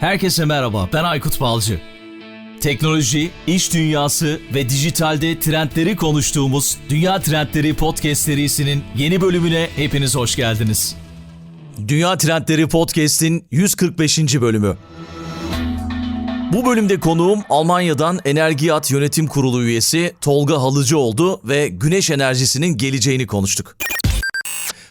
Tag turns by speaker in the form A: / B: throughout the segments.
A: Herkese merhaba, ben Aykut Balcı. Teknoloji, iş dünyası ve dijitalde trendleri konuştuğumuz Dünya Trendleri Podcast serisinin yeni bölümüne hepiniz hoş geldiniz. Dünya Trendleri Podcast'in 145. bölümü. Bu bölümde konuğum Almanya'dan Energiat Yönetim Kurulu üyesi Tolga Halıcı oldu ve güneş enerjisinin geleceğini konuştuk.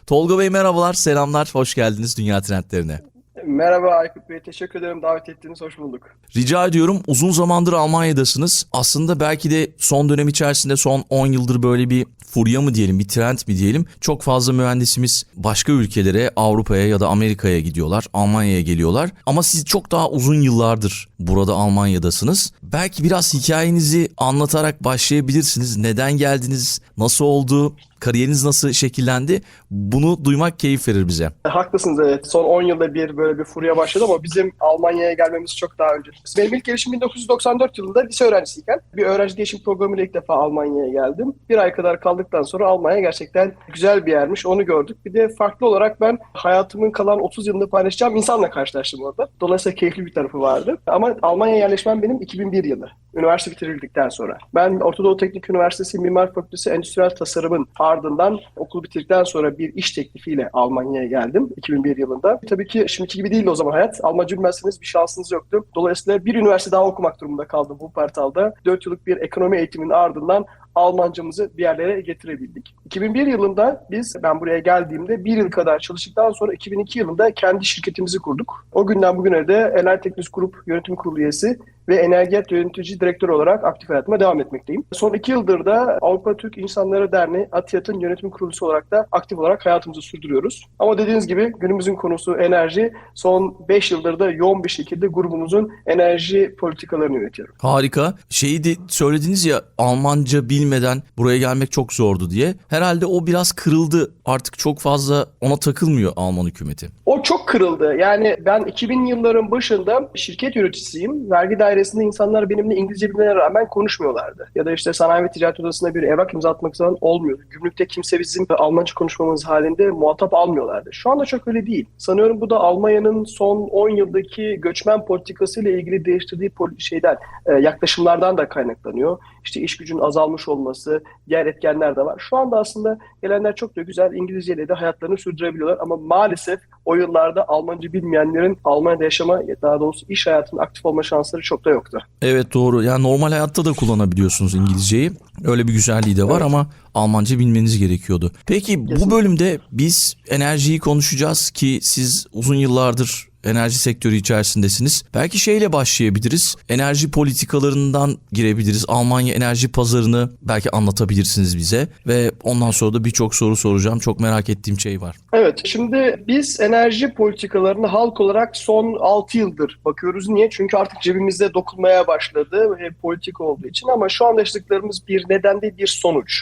A: Tolga Bey merhabalar, selamlar, hoş geldiniz Dünya Trendlerine.
B: Merhaba Aykut Bey, teşekkür ederim davet ettiğiniz, hoş bulduk.
A: Rica ediyorum, uzun zamandır Almanya'dasınız. Aslında belki de son dönem içerisinde son 10 yıldır böyle bir furya mı diyelim, bir trend mi diyelim. Çok fazla mühendisimiz başka ülkelere, Avrupa'ya ya da Amerika'ya gidiyorlar, Almanya'ya geliyorlar. Ama siz çok daha uzun yıllardır burada Almanya'dasınız. Belki biraz hikayenizi anlatarak başlayabilirsiniz. Neden geldiniz, nasıl oldu, kariyeriniz nasıl şekillendi? Bunu duymak keyif verir bize.
B: Haklısınız evet. Son 10 yılda bir böyle böyle bir furya başladı ama bizim Almanya'ya gelmemiz çok daha önce. Benim ilk gelişim 1994 yılında lise öğrencisiyken bir öğrenci değişim programıyla ilk defa Almanya'ya geldim. Bir ay kadar kaldıktan sonra Almanya gerçekten güzel bir yermiş. Onu gördük. Bir de farklı olarak ben hayatımın kalan 30 yılını paylaşacağım insanla karşılaştım orada. Dolayısıyla keyifli bir tarafı vardı. Ama Almanya'ya yerleşmem benim 2001 yılı üniversite bitirildikten sonra. Ben Ortadoğu Teknik Üniversitesi Mimar Fakültesi Endüstriyel Tasarım'ın ardından okul bitirdikten sonra bir iş teklifiyle Almanya'ya geldim 2001 yılında. Tabii ki şimdiki gibi değildi o zaman hayat. Almanca bilmezseniz bir şansınız yoktu. Dolayısıyla bir üniversite daha okumak durumunda kaldım bu Wuppertal'da. 4 yıllık bir ekonomi eğitiminin ardından Almancamızı bir yerlere getirebildik. 2001 yılında biz, ben buraya geldiğimde bir yıl kadar çalıştıktan sonra 2002 yılında kendi şirketimizi kurduk. O günden bugüne de Enel Teknik Grup Yönetim Kurulu üyesi ve Energet Yönetici Direktör olarak aktif hayatıma devam etmekteyim. Son iki yıldır da Avrupa Türk İnsanları Derneği Atiyatın yönetim kurulusu olarak da aktif olarak hayatımızı sürdürüyoruz. Ama dediğiniz gibi günümüzün konusu enerji. Son beş yıldır da yoğun bir şekilde grubumuzun enerji politikalarını yönetiyorum.
A: Harika. Şeyi de söylediniz ya Almanca bir bilmeden buraya gelmek çok zordu diye. Herhalde o biraz kırıldı. Artık çok fazla ona takılmıyor Alman hükümeti.
B: O çok kırıldı. Yani ben 2000 yılların başında şirket yöneticisiyim. Vergi dairesinde insanlar benimle İngilizce bilmelerine rağmen konuşmuyorlardı. Ya da işte sanayi ve ticaret odasında bir evrak imza atmak zaman olmuyordu. Gümrükte kimse bizim Almanca konuşmamız halinde muhatap almıyorlardı. Şu anda çok öyle değil. Sanıyorum bu da Almanya'nın son 10 yıldaki göçmen politikası ile ilgili değiştirdiği şeyden, e, yaklaşımlardan da kaynaklanıyor. İşte iş gücünün azalmış olması, diğer etkenler de var. Şu anda aslında gelenler çok da güzel İngilizceyle de hayatlarını sürdürebiliyorlar ama maalesef o yıllarda Almanca bilmeyenlerin Almanya'da yaşama daha doğrusu iş hayatında aktif olma şansları çok da yoktu.
A: Evet doğru. Yani normal hayatta da kullanabiliyorsunuz İngilizceyi. Öyle bir güzelliği de var evet. ama Almanca bilmeniz gerekiyordu. Peki Kesinlikle. bu bölümde biz enerjiyi konuşacağız ki siz uzun yıllardır enerji sektörü içerisindesiniz. Belki şeyle başlayabiliriz. Enerji politikalarından girebiliriz. Almanya enerji pazarını belki anlatabilirsiniz bize ve ondan sonra da birçok soru soracağım. Çok merak ettiğim şey var.
B: Evet, şimdi biz enerji politikalarını halk olarak son 6 yıldır bakıyoruz. Niye? Çünkü artık cebimizde dokunmaya başladı e, politik olduğu için ama şu anda yaşadıklarımız bir neden değil bir sonuç.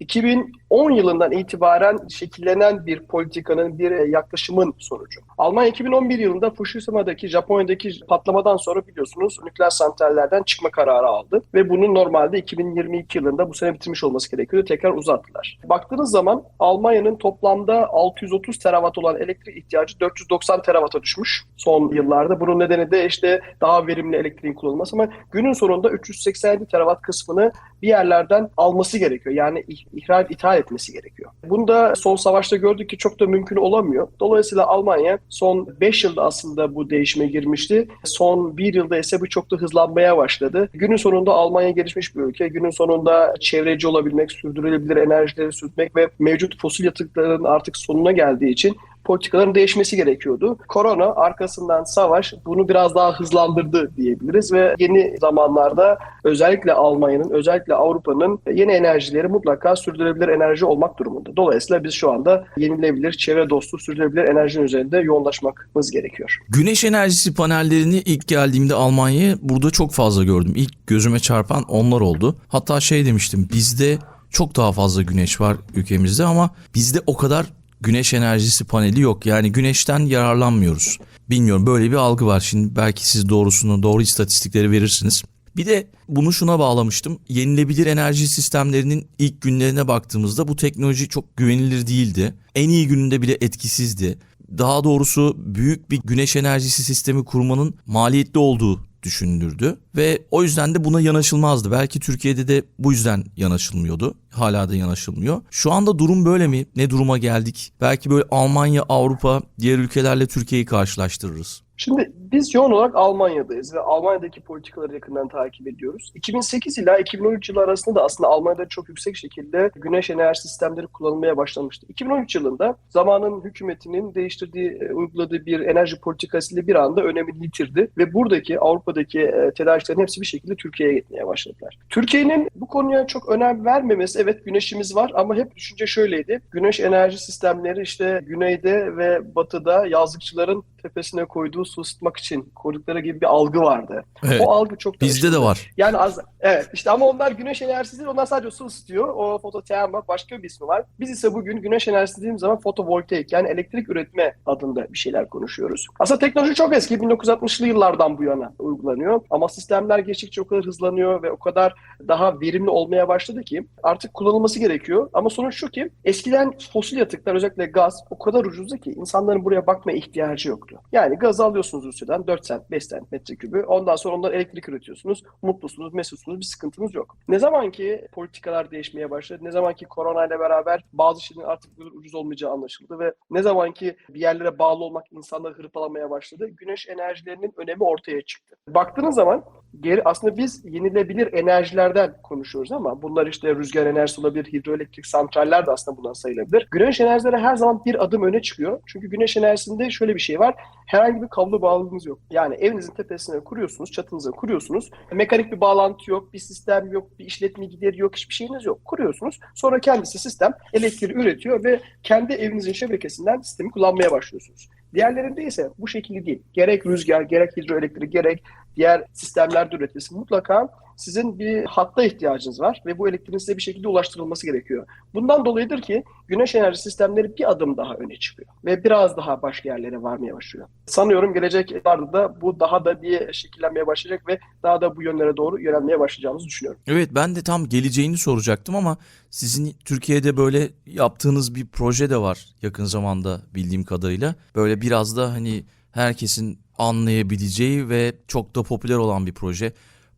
B: 2000 10 yılından itibaren şekillenen bir politikanın, bir e, yaklaşımın sonucu. Almanya 2011 yılında Fukushima'daki Japonya'daki patlamadan sonra biliyorsunuz nükleer santrallerden çıkma kararı aldı ve bunu normalde 2022 yılında bu sene bitirmiş olması gerekiyordu. Tekrar uzattılar. Baktığınız zaman Almanya'nın toplamda 630 terawatt olan elektrik ihtiyacı 490 terawata düşmüş son yıllarda. Bunun nedeni de işte daha verimli elektriğin kullanılması ama günün sonunda 387 terawatt kısmını bir yerlerden alması gerekiyor. Yani ihraç, ithal etmesi gerekiyor. Bunu da son savaşta gördük ki çok da mümkün olamıyor. Dolayısıyla Almanya son 5 yılda aslında bu değişime girmişti. Son 1 yılda ise bu çok da hızlanmaya başladı. Günün sonunda Almanya gelişmiş bir ülke. Günün sonunda çevreci olabilmek, sürdürülebilir enerjileri sürdürmek ve mevcut fosil yatıkların artık sonuna geldiği için politikaların değişmesi gerekiyordu. Korona arkasından savaş bunu biraz daha hızlandırdı diyebiliriz ve yeni zamanlarda özellikle Almanya'nın, özellikle Avrupa'nın yeni enerjileri mutlaka sürdürülebilir enerji olmak durumunda. Dolayısıyla biz şu anda yenilebilir, çevre dostu, sürdürülebilir enerji üzerinde yoğunlaşmamız gerekiyor.
A: Güneş enerjisi panellerini ilk geldiğimde Almanya'ya burada çok fazla gördüm. İlk gözüme çarpan onlar oldu. Hatta şey demiştim bizde çok daha fazla güneş var ülkemizde ama bizde o kadar güneş enerjisi paneli yok. Yani güneşten yararlanmıyoruz. Bilmiyorum böyle bir algı var. Şimdi belki siz doğrusunu, doğru istatistikleri verirsiniz. Bir de bunu şuna bağlamıştım. Yenilebilir enerji sistemlerinin ilk günlerine baktığımızda bu teknoloji çok güvenilir değildi. En iyi gününde bile etkisizdi. Daha doğrusu büyük bir güneş enerjisi sistemi kurmanın maliyetli olduğu düşündürdü ve o yüzden de buna yanaşılmazdı. Belki Türkiye'de de bu yüzden yanaşılmıyordu. Hala da yanaşılmıyor. Şu anda durum böyle mi? Ne duruma geldik? Belki böyle Almanya, Avrupa, diğer ülkelerle Türkiye'yi karşılaştırırız.
B: Şimdi biz yoğun olarak Almanya'dayız ve Almanya'daki politikaları yakından takip ediyoruz. 2008 ila 2013 yılı arasında da aslında Almanya'da çok yüksek şekilde güneş enerji sistemleri kullanılmaya başlamıştı. 2013 yılında zamanın hükümetinin değiştirdiği, e, uyguladığı bir enerji politikasıyla bir anda önemini yitirdi ve buradaki Avrupa'daki e, tedariklerin hepsi bir şekilde Türkiye'ye gitmeye başladılar. Türkiye'nin bu konuya çok önem vermemesi, evet güneşimiz var ama hep düşünce şöyleydi. Güneş enerji sistemleri işte güneyde ve batıda yazlıkçıların tepesine koyduğu su ısıtmak için koydukları gibi bir algı vardı.
A: Evet. O algı çok Bizde de var.
B: Yani az evet işte ama onlar güneş enerjisidir. Onlar sadece su ısıtıyor. O fototerma başka bir ismi var. Biz ise bugün güneş enerjisi dediğimiz zaman fotovoltaik yani elektrik üretme adında bir şeyler konuşuyoruz. Aslında teknoloji çok eski. 1960'lı yıllardan bu yana uygulanıyor. Ama sistemler geçtikçe o kadar hızlanıyor ve o kadar daha verimli olmaya başladı ki artık kullanılması gerekiyor. Ama sonuç şu ki eskiden fosil yatıklar özellikle gaz o kadar ucuzdu ki insanların buraya bakmaya ihtiyacı yoktu. Yani gaz alıyor alıyorsunuz Rusya'dan 4 sent, 5 sent metrekübü. Ondan sonra ondan elektrik üretiyorsunuz. Mutlusunuz, mesutsunuz, bir sıkıntınız yok. Ne zaman ki politikalar değişmeye başladı, ne zaman ki ile beraber bazı şeylerin artık böyle ucuz olmayacağı anlaşıldı ve ne zaman ki bir yerlere bağlı olmak insanları hırpalamaya başladı, güneş enerjilerinin önemi ortaya çıktı. Baktığınız zaman geri aslında biz yenilebilir enerjilerden konuşuyoruz ama bunlar işte rüzgar enerjisi olabilir, hidroelektrik santraller de aslında bundan sayılabilir. Güneş enerjileri her zaman bir adım öne çıkıyor. Çünkü güneş enerjisinde şöyle bir şey var. Herhangi bir kav kablo bağladığınız yok. Yani evinizin tepesine kuruyorsunuz, çatınıza kuruyorsunuz. Mekanik bir bağlantı yok, bir sistem yok, bir işletme gideri yok, hiçbir şeyiniz yok. Kuruyorsunuz. Sonra kendisi sistem elektriği üretiyor ve kendi evinizin şebekesinden sistemi kullanmaya başlıyorsunuz. Diğerlerinde ise bu şekilde değil. Gerek rüzgar, gerek hidroelektrik, gerek diğer sistemlerde üretilsin. Mutlaka sizin bir hatta ihtiyacınız var ve bu elektriğin size bir şekilde ulaştırılması gerekiyor. Bundan dolayıdır ki güneş enerji sistemleri bir adım daha öne çıkıyor ve biraz daha başka yerlere varmaya başlıyor. Sanıyorum gelecek yıllarda da bu daha da bir şekillenmeye başlayacak ve daha da bu yönlere doğru yönelmeye başlayacağımızı düşünüyorum.
A: Evet ben de tam geleceğini soracaktım ama sizin Türkiye'de böyle yaptığınız bir proje de var yakın zamanda bildiğim kadarıyla. Böyle biraz da hani herkesin anlayabileceği ve çok da popüler olan bir proje.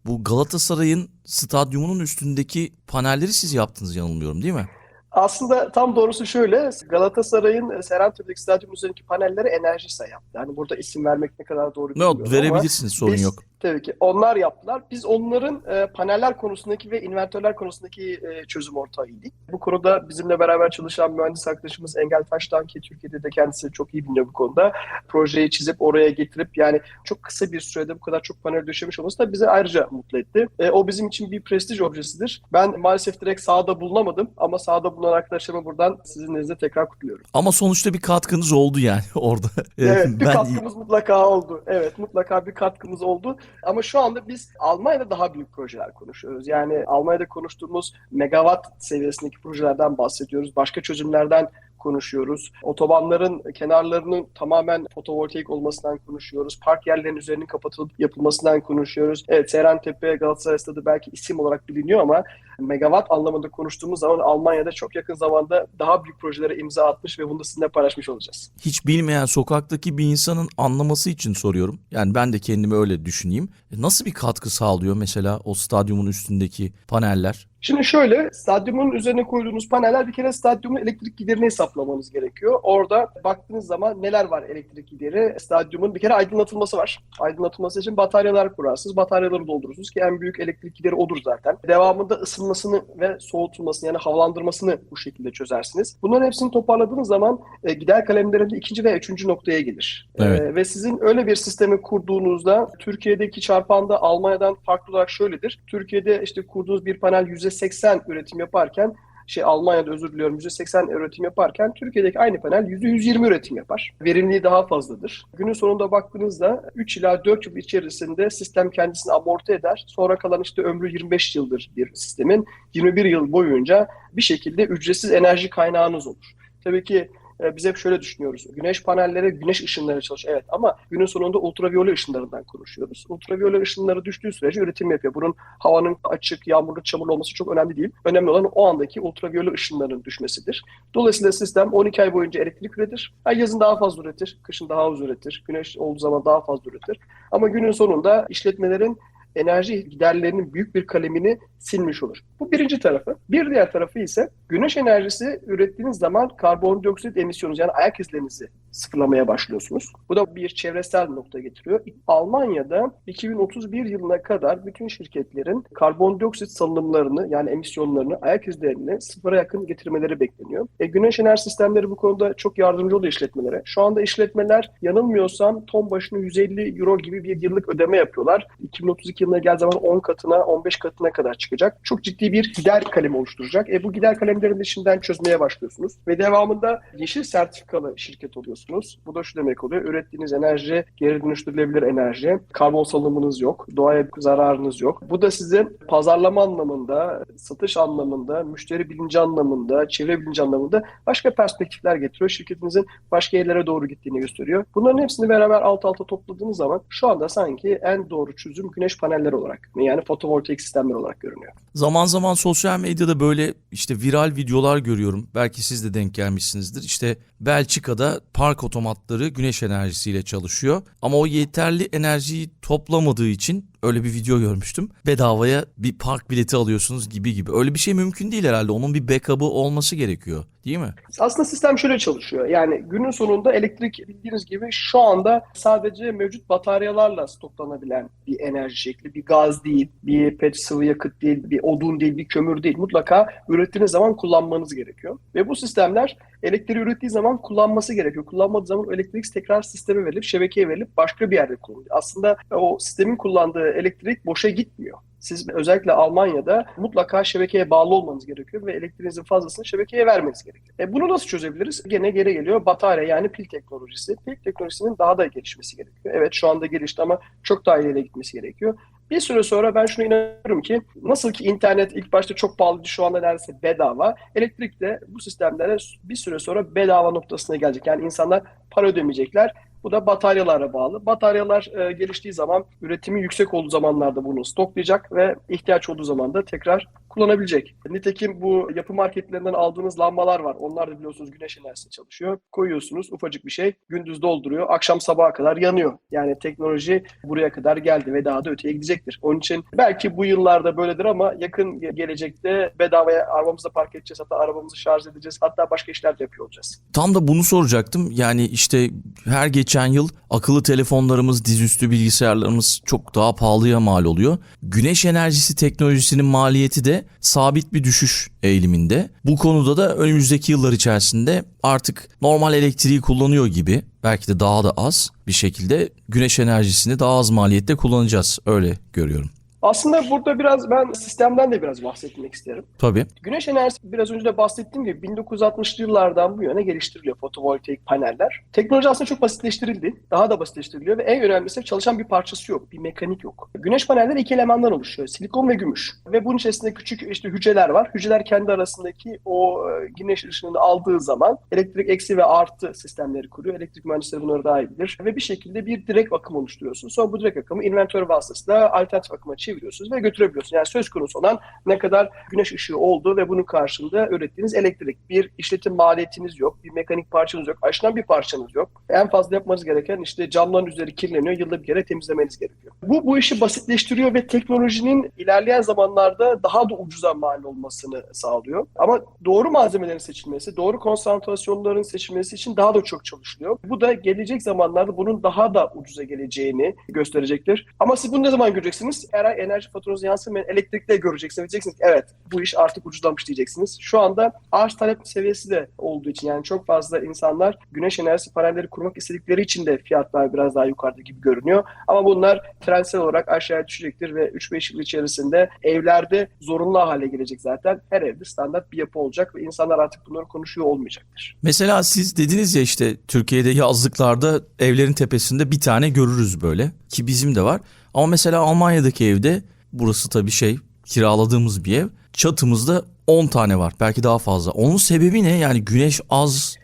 A: Bu Galatasaray'ın stadyumunun üstündeki panelleri siz yaptınız yanılmıyorum değil mi?
B: Aslında tam doğrusu şöyle, Galatasaray'ın e, Serentürk'teki stadyum üzerindeki panelleri enerjisa yaptı. Yani burada isim vermek ne kadar doğru
A: bilmiyorum no, Verebilirsiniz sorun biz, yok.
B: Tabii ki onlar yaptılar. Biz onların e, paneller konusundaki ve inventörler konusundaki e, çözüm ortağıydık. Bu konuda bizimle beraber çalışan mühendis arkadaşımız Engel Taştan ki Türkiye'de de kendisi çok iyi biliyor bu konuda. Projeyi çizip oraya getirip yani çok kısa bir sürede bu kadar çok panel döşemiş olması da bizi ayrıca mutlu etti. E, o bizim için bir prestij objesidir. Ben maalesef direkt sahada bulunamadım ama sahada bulunan arkadaşlarıma buradan sizin elinizde tekrar kutluyorum.
A: Ama sonuçta bir katkınız oldu yani orada.
B: evet bir ben... katkımız mutlaka oldu. Evet mutlaka bir katkımız oldu. Ama şu anda biz Almanya'da daha büyük projeler konuşuyoruz. Yani Almanya'da konuştuğumuz megawatt seviyesindeki projelerden bahsediyoruz. Başka çözümlerden konuşuyoruz. Otobanların kenarlarının tamamen fotovoltaik olmasından konuşuyoruz. Park yerlerinin üzerinin kapatılıp yapılmasından konuşuyoruz. Evet Seren Tepe Galatasaray Stadı belki isim olarak biliniyor ama megawatt anlamında konuştuğumuz zaman Almanya'da çok yakın zamanda daha büyük projelere imza atmış ve bunu da sizinle paylaşmış olacağız.
A: Hiç bilmeyen sokaktaki bir insanın anlaması için soruyorum. Yani ben de kendimi öyle düşüneyim. E, nasıl bir katkı sağlıyor mesela o stadyumun üstündeki paneller?
B: Şimdi şöyle, stadyumun üzerine koyduğunuz paneller bir kere stadyumun elektrik giderini hesaplamanız gerekiyor. Orada baktığınız zaman neler var elektrik gideri? Stadyumun bir kere aydınlatılması var. Aydınlatılması için bataryalar kurarsınız, bataryaları doldurursunuz ki en büyük elektrik gideri odur zaten. Devamında ısınmasını ve soğutulmasını yani havalandırmasını bu şekilde çözersiniz. Bunların hepsini toparladığınız zaman e, gider kalemlerinde ikinci ve üçüncü noktaya gelir. E, evet. ve sizin öyle bir sistemi kurduğunuzda Türkiye'deki çarpanda Almanya'dan farklı olarak şöyledir. Türkiye'de işte kurduğunuz bir panel yüzde %80 üretim yaparken şey Almanya'da özür diliyorum %80 üretim yaparken Türkiye'deki aynı panel %120 üretim yapar. Verimliliği daha fazladır. Günün sonunda baktığınızda 3 ila 4 yıl içerisinde sistem kendisini amorti eder. Sonra kalan işte ömrü 25 yıldır bir sistemin 21 yıl boyunca bir şekilde ücretsiz enerji kaynağınız olur. Tabii ki e, Bize şöyle düşünüyoruz. Güneş panelleri güneş ışınları çalışıyor. Evet ama günün sonunda ultraviyole ışınlarından konuşuyoruz. Ultraviyole ışınları düştüğü sürece üretim yapıyor. Bunun havanın açık, yağmurlu, çamurlu olması çok önemli değil. Önemli olan o andaki ultraviyole ışınlarının düşmesidir. Dolayısıyla sistem 12 ay boyunca elektrik üretir. Yani yazın daha fazla üretir, kışın daha az üretir, güneş olduğu zaman daha fazla üretir. Ama günün sonunda işletmelerin enerji giderlerinin büyük bir kalemini silmiş olur. Bu birinci tarafı. Bir diğer tarafı ise Güneş enerjisi ürettiğiniz zaman karbondioksit emisyonunuz yani ayak izlerinizi sıfırlamaya başlıyorsunuz. Bu da bir çevresel nokta getiriyor. Almanya'da 2031 yılına kadar bütün şirketlerin karbondioksit salınımlarını yani emisyonlarını ayak izlerini sıfıra yakın getirmeleri bekleniyor. E, güneş enerji sistemleri bu konuda çok yardımcı oluyor işletmelere. Şu anda işletmeler yanılmıyorsam ton başına 150 euro gibi bir yıllık ödeme yapıyorlar. 2032 yılına gel zaman 10 katına 15 katına kadar çıkacak. Çok ciddi bir gider kalemi oluşturacak. E, bu gider kalemi hem çözmeye başlıyorsunuz ve devamında yeşil sertifikalı şirket oluyorsunuz. Bu da şu demek oluyor. Ürettiğiniz enerji geri dönüştürülebilir enerji. Karbon salımınız yok. Doğaya zararınız yok. Bu da sizin pazarlama anlamında, satış anlamında, müşteri bilinci anlamında, çevre bilinci anlamında başka perspektifler getiriyor. Şirketinizin başka yerlere doğru gittiğini gösteriyor. Bunların hepsini beraber alt alta topladığınız zaman şu anda sanki en doğru çözüm güneş panelleri olarak yani fotovoltaik sistemler olarak görünüyor.
A: Zaman zaman sosyal medyada böyle işte viral güzel videolar görüyorum. Belki siz de denk gelmişsinizdir. İşte Belçika'da park otomatları güneş enerjisiyle çalışıyor. Ama o yeterli enerjiyi toplamadığı için öyle bir video görmüştüm. Bedavaya bir park bileti alıyorsunuz gibi gibi. Öyle bir şey mümkün değil herhalde. Onun bir backup'ı olması gerekiyor değil mi?
B: Aslında sistem şöyle çalışıyor. Yani günün sonunda elektrik bildiğiniz gibi şu anda sadece mevcut bataryalarla stoklanabilen bir enerji şekli. Bir gaz değil, bir pet sıvı yakıt değil, bir odun değil, bir kömür değil. Mutlaka ürettiğiniz zaman kullanmanız gerekiyor. Ve bu sistemler elektriği ürettiği zaman kullanması gerekiyor. Kullanmadığı zaman elektrik tekrar sisteme verilip şebekeye verilip başka bir yerde kullanılıyor. Aslında o sistemin kullandığı elektrik boşa gitmiyor. Siz özellikle Almanya'da mutlaka şebekeye bağlı olmanız gerekiyor ve elektriğinizin fazlasını şebekeye vermeniz gerekiyor. E bunu nasıl çözebiliriz? Gene geri geliyor batarya yani pil teknolojisi. Pil teknolojisinin daha da gelişmesi gerekiyor. Evet şu anda gelişti ama çok daha ileriye gitmesi gerekiyor. Bir süre sonra ben şunu inanıyorum ki nasıl ki internet ilk başta çok pahalıydı şu anda neredeyse bedava. Elektrik de bu sistemlere bir süre sonra bedava noktasına gelecek. Yani insanlar para ödemeyecekler bu da bataryalara bağlı. Bataryalar e, geliştiği zaman üretimi yüksek olduğu zamanlarda bunu stoklayacak ve ihtiyaç olduğu zaman da tekrar kullanabilecek. Nitekim bu yapı marketlerinden aldığınız lambalar var. Onlar da biliyorsunuz güneş enerjisi çalışıyor. Koyuyorsunuz ufacık bir şey gündüz dolduruyor. Akşam sabaha kadar yanıyor. Yani teknoloji buraya kadar geldi ve daha da öteye gidecektir. Onun için belki bu yıllarda böyledir ama yakın gelecekte bedavaya arabamızda park edeceğiz. Hatta arabamızı şarj edeceğiz. Hatta başka işler de yapıyor olacağız.
A: Tam da bunu soracaktım. Yani işte her geç geçen yıl akıllı telefonlarımız, dizüstü bilgisayarlarımız çok daha pahalıya mal oluyor. Güneş enerjisi teknolojisinin maliyeti de sabit bir düşüş eğiliminde. Bu konuda da önümüzdeki yıllar içerisinde artık normal elektriği kullanıyor gibi belki de daha da az bir şekilde güneş enerjisini daha az maliyette kullanacağız öyle görüyorum.
B: Aslında burada biraz ben sistemden de biraz bahsetmek isterim. Tabii. Güneş enerjisi biraz önce de bahsettiğim gibi 1960'lı yıllardan bu yana geliştiriliyor fotovoltaik paneller. Teknoloji aslında çok basitleştirildi. Daha da basitleştiriliyor ve en önemlisi çalışan bir parçası yok, bir mekanik yok. Güneş panelleri iki elemandan oluşuyor. Silikon ve gümüş. Ve bunun içerisinde küçük işte hücreler var. Hücreler kendi arasındaki o e, güneş ışığını aldığı zaman elektrik eksi ve artı sistemleri kuruyor. Elektrik mühendisleri bunları daha iyi bilir. Ve bir şekilde bir direkt akım oluşturuyorsun. Sonra bu direkt akımı inventör vasıtasıyla alternatif akıma çeviriyor çeviriyorsunuz ve götürebiliyorsunuz. Yani söz konusu olan ne kadar güneş ışığı olduğu ve bunun karşılığında ürettiğiniz elektrik. Bir işletim maliyetiniz yok, bir mekanik parçanız yok, aşınan bir parçanız yok. En fazla yapmanız gereken işte camların üzeri kirleniyor, yılda bir kere temizlemeniz gerekiyor. Bu, bu işi basitleştiriyor ve teknolojinin ilerleyen zamanlarda daha da ucuza mal olmasını sağlıyor. Ama doğru malzemelerin seçilmesi, doğru konsantrasyonların seçilmesi için daha da çok çalışılıyor. Bu da gelecek zamanlarda bunun daha da ucuza geleceğini gösterecektir. Ama siz bunu ne zaman göreceksiniz? Eğer enerji faturanızı yansımayan elektrikte göreceksiniz. Diyeceksiniz ki evet bu iş artık ucuzlamış diyeceksiniz. Şu anda arz talep seviyesi de olduğu için yani çok fazla insanlar güneş enerjisi panelleri kurmak istedikleri için de fiyatlar biraz daha yukarıda gibi görünüyor. Ama bunlar trendsel olarak aşağıya düşecektir ve 3-5 yıl içerisinde evlerde zorunlu hale gelecek zaten. Her evde standart bir yapı olacak ve insanlar artık bunları konuşuyor olmayacaktır.
A: Mesela siz dediniz ya işte Türkiye'de yazlıklarda evlerin tepesinde bir tane görürüz böyle ki bizim de var. Ama mesela Almanya'daki evde burası tabii şey kiraladığımız bir ev. Çatımızda 10 tane var. Belki daha fazla. Onun sebebi ne? Yani güneş az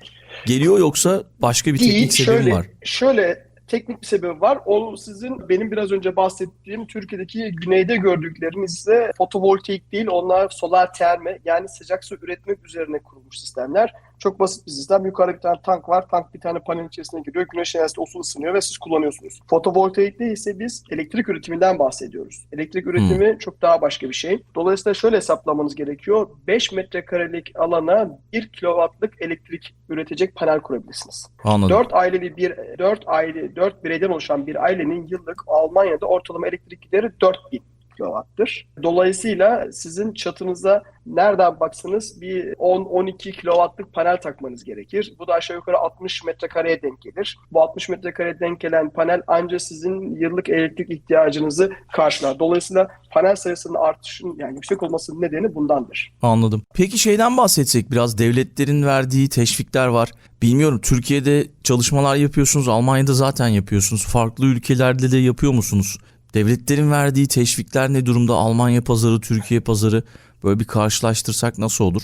A: geliyor yoksa başka bir teknik sebebi var?
B: Şöyle teknik bir sebebi var. O sizin benim biraz önce bahsettiğim Türkiye'deki güneyde gördükleriniz fotovoltaik değil onlar solar terme yani sıcak su üretmek üzerine kurulmuş sistemler. Çok basit bir sistem. Yukarıda bir tane tank var. Tank bir tane panel içerisine giriyor. Güneş enerjisi o su ısınıyor ve siz kullanıyorsunuz. Fotovoltaikte ise biz elektrik üretiminden bahsediyoruz. Elektrik hmm. üretimi hmm. çok daha başka bir şey. Dolayısıyla şöyle hesaplamanız gerekiyor. 5 metrekarelik alana 1 kilowattlık elektrik üretecek panel kurabilirsiniz. Anladım. 4 aileli bir 4 aile 4 bireyden oluşan bir ailenin yıllık Almanya'da ortalama elektrik gideri 4000 kilovattır. Dolayısıyla sizin çatınıza nereden baksanız bir 10-12 kilowattlık panel takmanız gerekir. Bu da aşağı yukarı 60 metrekareye denk gelir. Bu 60 metrekareye denk gelen panel ancak sizin yıllık elektrik ihtiyacınızı karşılar. Dolayısıyla panel sayısının artışın yani yüksek olmasının nedeni bundandır.
A: Anladım. Peki şeyden bahsetsek biraz devletlerin verdiği teşvikler var. Bilmiyorum Türkiye'de çalışmalar yapıyorsunuz, Almanya'da zaten yapıyorsunuz. Farklı ülkelerde de yapıyor musunuz? Devletlerin verdiği teşvikler ne durumda? Almanya pazarı, Türkiye pazarı böyle bir karşılaştırsak nasıl olur?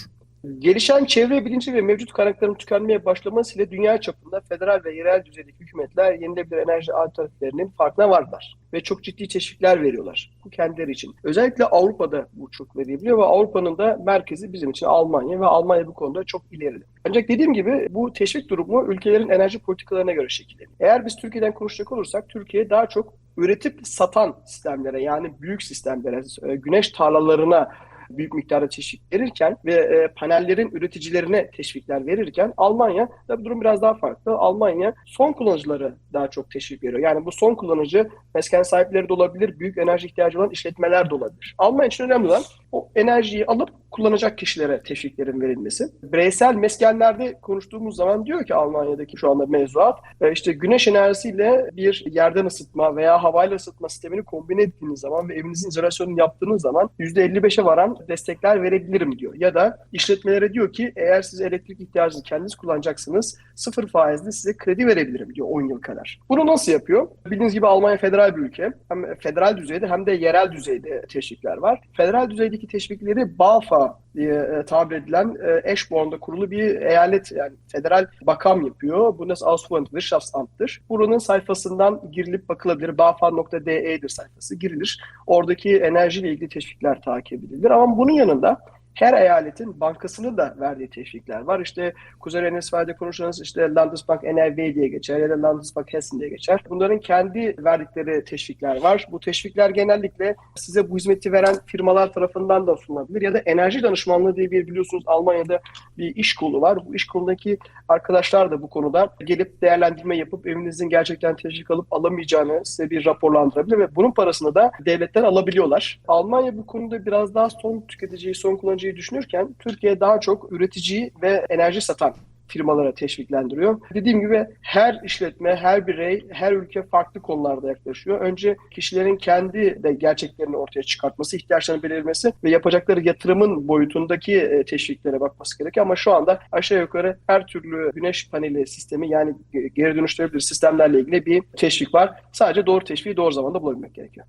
B: Gelişen çevre bilinci ve mevcut kaynakların tükenmeye başlamasıyla dünya çapında federal ve yerel düzeydeki hükümetler yenilebilir enerji alternatiflerinin farkına vardılar ve çok ciddi teşvikler veriyorlar bu kendileri için. Özellikle Avrupa'da bu çok verilebiliyor ve Avrupa'nın da merkezi bizim için Almanya ve Almanya bu konuda çok ileride. Ancak dediğim gibi bu teşvik durumu ülkelerin enerji politikalarına göre şekilleniyor. Eğer biz Türkiye'den konuşacak olursak Türkiye daha çok üretip satan sistemlere yani büyük sistemlere, e, güneş tarlalarına büyük miktarda teşvik verirken ve e, panellerin üreticilerine teşvikler verirken Almanya tabii durum biraz daha farklı. Almanya son kullanıcıları daha çok teşvik veriyor. Yani bu son kullanıcı mesken sahipleri de olabilir, büyük enerji ihtiyacı olan işletmeler de olabilir. Almanya için önemli olan o enerjiyi alıp kullanacak kişilere teşviklerin verilmesi. Bireysel meskenlerde konuştuğumuz zaman diyor ki Almanya'daki şu anda mevzuat e, işte güneş enerjisiyle bir yerden ısıtma veya havayla ısıtma sistemini kombine ettiğiniz zaman ve evinizin izolasyonunu yaptığınız zaman %55'e varan destekler verebilirim diyor. Ya da işletmelere diyor ki eğer siz elektrik ihtiyacınızı kendiniz kullanacaksınız sıfır faizli size kredi verebilirim diyor 10 yıl kadar. Bunu nasıl yapıyor? Bildiğiniz gibi Almanya federal bir ülke. Hem federal düzeyde hem de yerel düzeyde teşvikler var. Federal düzeydeki teşvikleri BAFA diye e, tabir edilen e, Eschborn'da kurulu bir eyalet yani federal bakam yapıyor. Bu nasıl Ausland Wirtschaftsamt'tır. Buranın sayfasından girilip bakılabilir. BAFA.de'dir sayfası girilir. Oradaki enerjiyle ilgili teşvikler takip edilir ama ama bunun yanında her eyaletin bankasını da verdiği teşvikler var. İşte Kuzey Enesvay'da konuşursanız işte Landesbank NRW diye geçer ya da Landesbank Hessen diye geçer. Bunların kendi verdikleri teşvikler var. Bu teşvikler genellikle size bu hizmeti veren firmalar tarafından da sunulabilir ya da enerji danışmanlığı diye bir biliyorsunuz Almanya'da bir iş kolu var. Bu iş kolundaki arkadaşlar da bu konuda gelip değerlendirme yapıp evinizin gerçekten teşvik alıp alamayacağını size bir raporlandırabilir ve bunun parasını da devletten alabiliyorlar. Almanya bu konuda biraz daha son tüketiciyi, son kullanıcı projeyi düşünürken Türkiye daha çok üreticiyi ve enerji satan firmalara teşviklendiriyor. Dediğim gibi her işletme, her birey, her ülke farklı konularda yaklaşıyor. Önce kişilerin kendi de gerçeklerini ortaya çıkartması, ihtiyaçlarını belirlemesi ve yapacakları yatırımın boyutundaki e, teşviklere bakması gerekiyor. Ama şu anda aşağı yukarı her türlü güneş paneli sistemi yani geri dönüştürebilir sistemlerle ilgili bir teşvik var. Sadece doğru teşviği doğru zamanda bulabilmek gerekiyor.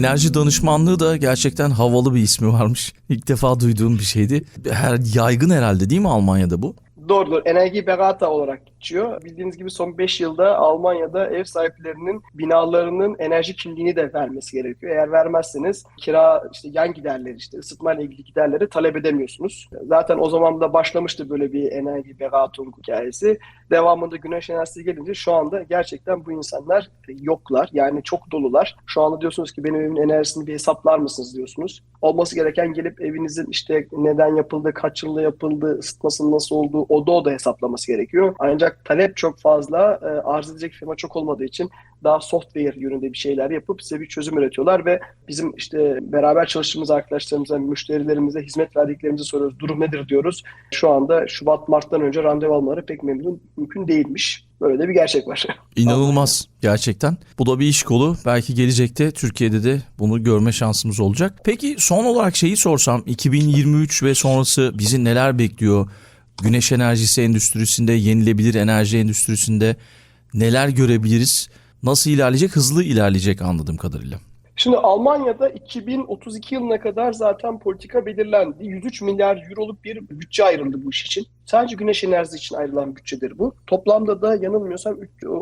A: Enerji danışmanlığı da gerçekten havalı bir ismi varmış. İlk defa duyduğum bir şeydi. Her yaygın herhalde değil mi Almanya'da bu?
B: Doğrudur. Enerji Berata olarak geçiyor. Bildiğiniz gibi son 5 yılda Almanya'da ev sahiplerinin binalarının enerji kimliğini de vermesi gerekiyor. Eğer vermezseniz kira işte yan giderleri işte ısıtma ile ilgili giderleri talep edemiyorsunuz. Zaten o zaman da başlamıştı böyle bir enerji Beratung hikayesi. Devamında güneş enerjisi gelince şu anda gerçekten bu insanlar yoklar. Yani çok dolular. Şu anda diyorsunuz ki benim evimin enerjisini bir hesaplar mısınız diyorsunuz. Olması gereken gelip evinizin işte neden yapıldı, kaç yılda yapıldı, ısıtmasının nasıl olduğu, o oda oda hesaplaması gerekiyor. Ancak talep çok fazla, e, arz edecek firma çok olmadığı için daha software yönünde bir şeyler yapıp size bir çözüm üretiyorlar ve bizim işte beraber çalıştığımız arkadaşlarımıza, müşterilerimize hizmet verdiklerimizi soruyoruz. Durum nedir diyoruz. Şu anda Şubat, Mart'tan önce randevu almaları pek memnun, mümkün değilmiş. Böyle de bir gerçek var.
A: İnanılmaz gerçekten. Bu da bir iş kolu. Belki gelecekte Türkiye'de de bunu görme şansımız olacak. Peki son olarak şeyi sorsam 2023 ve sonrası bizi neler bekliyor? güneş enerjisi endüstrisinde, yenilebilir enerji endüstrisinde neler görebiliriz? Nasıl ilerleyecek? Hızlı ilerleyecek anladığım kadarıyla.
B: Şimdi Almanya'da 2032 yılına kadar zaten politika belirlendi. 103 milyar euroluk bir bütçe ayrıldı bu iş için. Sadece güneş enerjisi için ayrılan bütçedir bu. Toplamda da yanılmıyorsam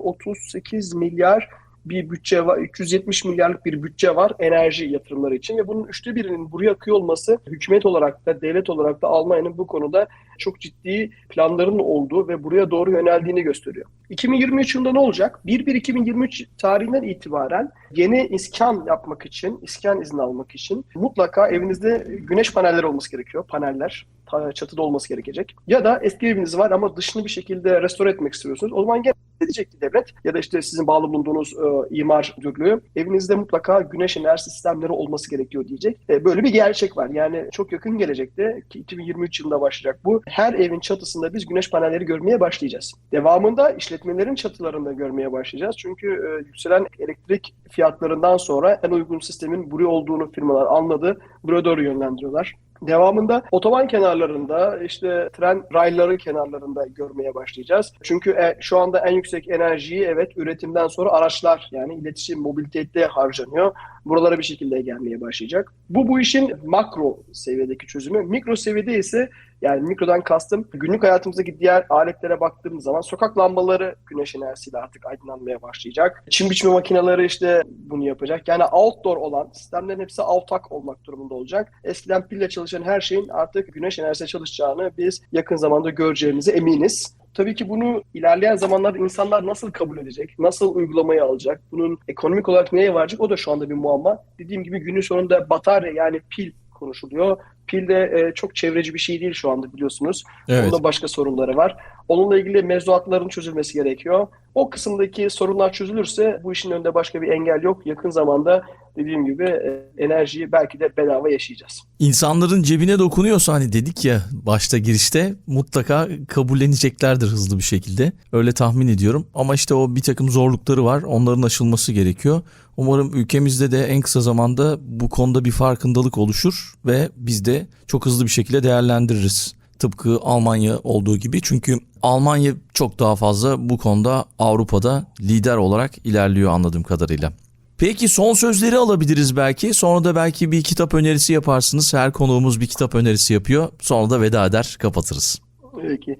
B: 38 milyar bir bütçe var, 370 milyarlık bir bütçe var enerji yatırımları için ve bunun üçte birinin buraya akıyor olması hükümet olarak da devlet olarak da Almanya'nın bu konuda çok ciddi planların olduğu ve buraya doğru yöneldiğini gösteriyor. 2023 yılında ne olacak? 1-1-2023 tarihinden itibaren yeni iskan yapmak için, iskan izni almak için mutlaka evinizde güneş panelleri olması gerekiyor, paneller çatıda olması gerekecek. Ya da eski eviniz var ama dışını bir şekilde restore etmek istiyorsunuz. O zaman gene diyecek ki devlet ya da işte sizin bağlı bulunduğunuz e, imar müdürlüğü evinizde mutlaka güneş enerji sistemleri olması gerekiyor diyecek. E, böyle bir gerçek var. Yani çok yakın gelecekte ki 2023 yılında başlayacak bu. Her evin çatısında biz güneş panelleri görmeye başlayacağız. Devamında işletmelerin çatılarında görmeye başlayacağız. Çünkü e, yükselen elektrik fiyatlarından sonra en uygun sistemin buraya olduğunu firmalar anladı. Buraya doğru yönlendiriyorlar. Devamında otoban kenarlarında işte tren rayları kenarlarında görmeye başlayacağız. Çünkü e, şu anda en yüksek enerjiyi evet üretimden sonra araçlar yani iletişim mobilitette harcanıyor buralara bir şekilde gelmeye başlayacak. Bu bu işin makro seviyedeki çözümü. Mikro seviyede ise yani mikrodan kastım günlük hayatımızdaki diğer aletlere baktığımız zaman sokak lambaları güneş enerjisiyle artık aydınlanmaya başlayacak. Çim biçme makineleri işte bunu yapacak. Yani outdoor olan sistemlerin hepsi altak olmak durumunda olacak. Eskiden pille çalışan her şeyin artık güneş enerjisiyle çalışacağını biz yakın zamanda göreceğimize eminiz. Tabii ki bunu ilerleyen zamanlar insanlar nasıl kabul edecek, nasıl uygulamayı alacak, bunun ekonomik olarak neye varacak o da şu anda bir muamma. Dediğim gibi günün sonunda batarya yani pil konuşuluyor. Pil de e, çok çevreci bir şey değil şu anda biliyorsunuz. Evet. Onda başka sorunları var. Onunla ilgili mevzuatların çözülmesi gerekiyor. O kısımdaki sorunlar çözülürse bu işin önünde başka bir engel yok. Yakın zamanda dediğim gibi e, enerjiyi belki de bedava yaşayacağız.
A: İnsanların cebine dokunuyorsa hani dedik ya başta girişte mutlaka kabulleneceklerdir hızlı bir şekilde. Öyle tahmin ediyorum. Ama işte o bir takım zorlukları var. Onların aşılması gerekiyor. Umarım ülkemizde de en kısa zamanda bu konuda bir farkındalık oluşur ve biz de çok hızlı bir şekilde değerlendiririz. Tıpkı Almanya olduğu gibi çünkü Almanya çok daha fazla bu konuda Avrupa'da lider olarak ilerliyor anladığım kadarıyla. Peki son sözleri alabiliriz belki. Sonra da belki bir kitap önerisi yaparsınız. Her konuğumuz bir kitap önerisi yapıyor. Sonra da veda eder, kapatırız.
B: Peki.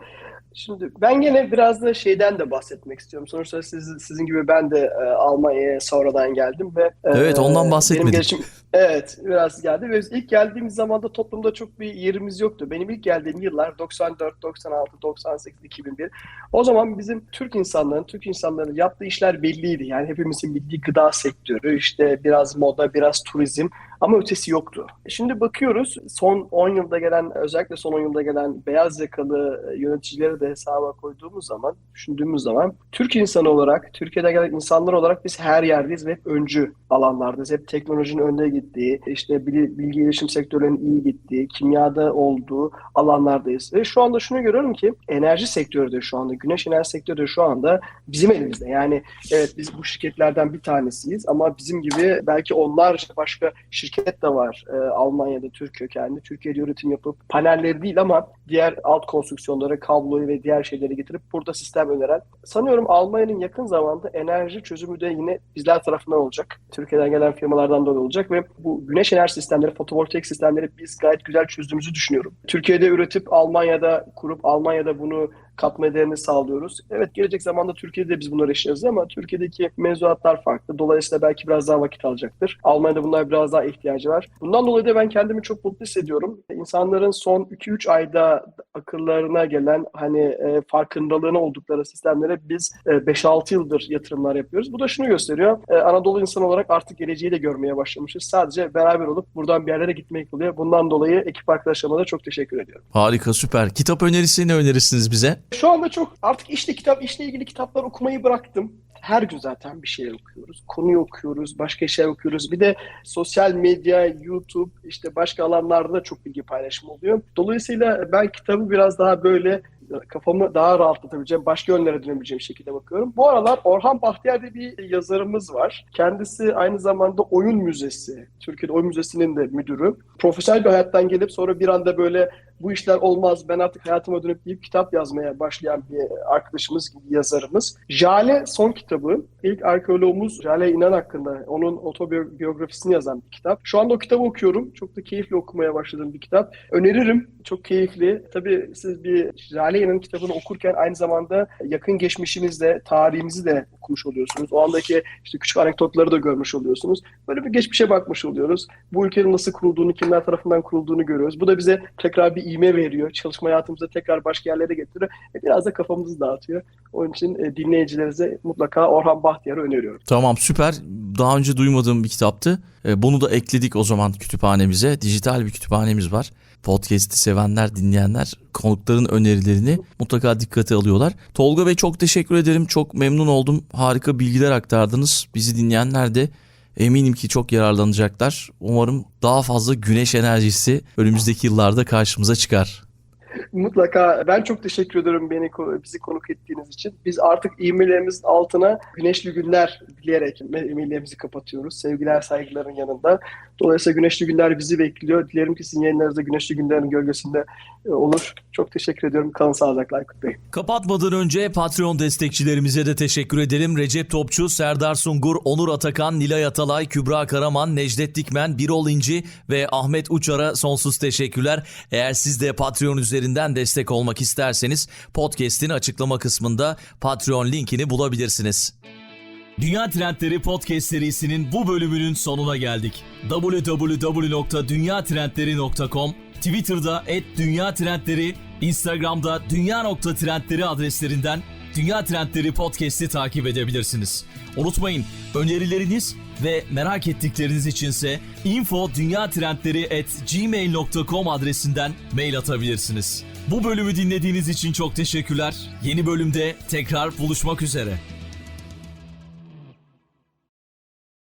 B: Şimdi ben gene biraz da şeyden de bahsetmek istiyorum. Sonuçta siz, sizin gibi ben de e, Almanya'ya sonradan geldim ve e,
A: Evet ondan bahsetmedik. Benim gelişim,
B: Evet, biraz geldi biz ilk geldiğimiz zaman da toplumda çok bir yerimiz yoktu. Benim ilk geldiğim yıllar 94, 96, 98, 2001. O zaman bizim Türk insanların, Türk insanların yaptığı işler belliydi. Yani hepimizin bildiği gıda sektörü, işte biraz moda, biraz turizm ama ötesi yoktu. E şimdi bakıyoruz son 10 yılda gelen özellikle son 10 yılda gelen beyaz yakalı e, yöneticileri de hesaba koyduğumuz zaman, düşündüğümüz zaman Türk insanı olarak, Türkiye'de gelen insanlar olarak biz her yerdeyiz ve hep öncü alanlardayız. Hep teknolojinin önde gittiği, işte bilgi iletişim sektörlerinin iyi gittiği, kimyada olduğu alanlardayız. Ve şu anda şunu görüyorum ki enerji sektörü de şu anda, güneş enerji sektörü de şu anda bizim elimizde. Yani evet biz bu şirketlerden bir tanesiyiz ama bizim gibi belki onlar başka şirket de var e, Almanya'da, Türk kökenli. Türkiye'de üretim yapıp panelleri değil ama diğer alt konstrüksiyonlara kabloyu ve diğer şeyleri getirip burada sistem öneren. Sanıyorum Almanya'nın yakın zamanda enerji çözümü de yine bizler tarafından olacak. Türkiye'den gelen firmalardan dolayı olacak ve bu güneş enerji sistemleri, fotovoltaik sistemleri biz gayet güzel çözdüğümüzü düşünüyorum. Türkiye'de üretip Almanya'da kurup Almanya'da bunu katma değerini sağlıyoruz. Evet gelecek zamanda Türkiye'de biz bunları yaşayacağız ama Türkiye'deki mevzuatlar farklı. Dolayısıyla belki biraz daha vakit alacaktır. Almanya'da bunlar biraz daha ihtiyacı var. Bundan dolayı da ben kendimi çok mutlu hissediyorum. İnsanların son 2-3 ayda akıllarına gelen hani e, farkındalığına oldukları sistemlere biz e, 5-6 yıldır yatırımlar yapıyoruz. Bu da şunu gösteriyor. E, Anadolu insan olarak artık geleceği de görmeye başlamışız. Sadece beraber olup buradan bir yerlere gitmek oluyor. Bundan dolayı ekip arkadaşlarıma da çok teşekkür ediyorum.
A: Harika süper. Kitap önerisi ne önerirsiniz bize?
B: Şu anda çok artık işte kitap, işle ilgili kitaplar okumayı bıraktım her gün zaten bir şeyler okuyoruz. konu okuyoruz, başka şeyler okuyoruz. Bir de sosyal medya, YouTube, işte başka alanlarda çok bilgi paylaşımı oluyor. Dolayısıyla ben kitabı biraz daha böyle kafamı daha rahatlatabileceğim, başka yönlere dönebileceğim şekilde bakıyorum. Bu aralar Orhan Bahtiyar diye bir yazarımız var. Kendisi aynı zamanda oyun müzesi, Türkiye'de oyun müzesinin de müdürü. Profesyonel bir hayattan gelip sonra bir anda böyle bu işler olmaz ben artık hayatıma dönüp deyip kitap yazmaya başlayan bir arkadaşımız, yazarımız. Jale son kitabı kitabı ilk arkeoloğumuz Jale İnan hakkında onun otobiyografisini yazan bir kitap. Şu anda o kitabı okuyorum. Çok da keyifli okumaya başladığım bir kitap. Öneririm çok keyifli. Tabii siz bir Jale kitabını okurken aynı zamanda yakın geçmişimizde, tarihimizi de okumuş oluyorsunuz. O andaki işte küçük anekdotları da görmüş oluyorsunuz. Böyle bir geçmişe bakmış oluyoruz. Bu ülkenin nasıl kurulduğunu, kimler tarafından kurulduğunu görüyoruz. Bu da bize tekrar bir iğme veriyor. Çalışma hayatımızda tekrar başka yerlere getiriyor. E, biraz da kafamızı dağıtıyor. Onun için e, dinleyicilerimize mutlaka Orhan Bahtiyar'ı öneriyorum.
A: Tamam süper. Daha önce duymadığım bir kitaptı. E, bunu da ekledik o zaman kütüphanemize. Dijital bir kütüphanemiz var. Podcast'i sevenler, dinleyenler konukların önerilerini mutlaka dikkate alıyorlar. Tolga Bey çok teşekkür ederim. Çok memnun oldum. Harika bilgiler aktardınız. Bizi dinleyenler de eminim ki çok yararlanacaklar. Umarım daha fazla güneş enerjisi önümüzdeki yıllarda karşımıza çıkar.
B: Mutlaka ben çok teşekkür ederim beni bizi konuk ettiğiniz için. Biz artık e-maillerimizin altına güneşli günler dileyerek e-maillerimizi kapatıyoruz. Sevgiler saygıların yanında. Dolayısıyla güneşli günler bizi bekliyor. Dilerim ki sizin yayınlarınızda güneşli günlerin gölgesinde e, olur. Çok teşekkür ediyorum. Kalın sağlıcakla Aykut Bey.
A: Kapatmadan önce Patreon destekçilerimize de teşekkür edelim. Recep Topçu, Serdar Sungur, Onur Atakan, Nilay Atalay, Kübra Karaman, Necdet Dikmen, Birol İnci ve Ahmet Uçar'a sonsuz teşekkürler. Eğer siz de Patreon üzerinden destek olmak isterseniz podcast'in açıklama kısmında Patreon linkini bulabilirsiniz. Dünya Trendleri Podcast serisinin bu bölümünün sonuna geldik. www.dünyatrendleri.com, Twitter'da @dünyatrendleri, Instagram'da dünya.trendleri adreslerinden Dünya Trendleri Podcast'i takip edebilirsiniz. Unutmayın önerileriniz ve merak ettikleriniz içinse info gmail.com adresinden mail atabilirsiniz. Bu bölümü dinlediğiniz için çok teşekkürler. Yeni bölümde tekrar buluşmak üzere.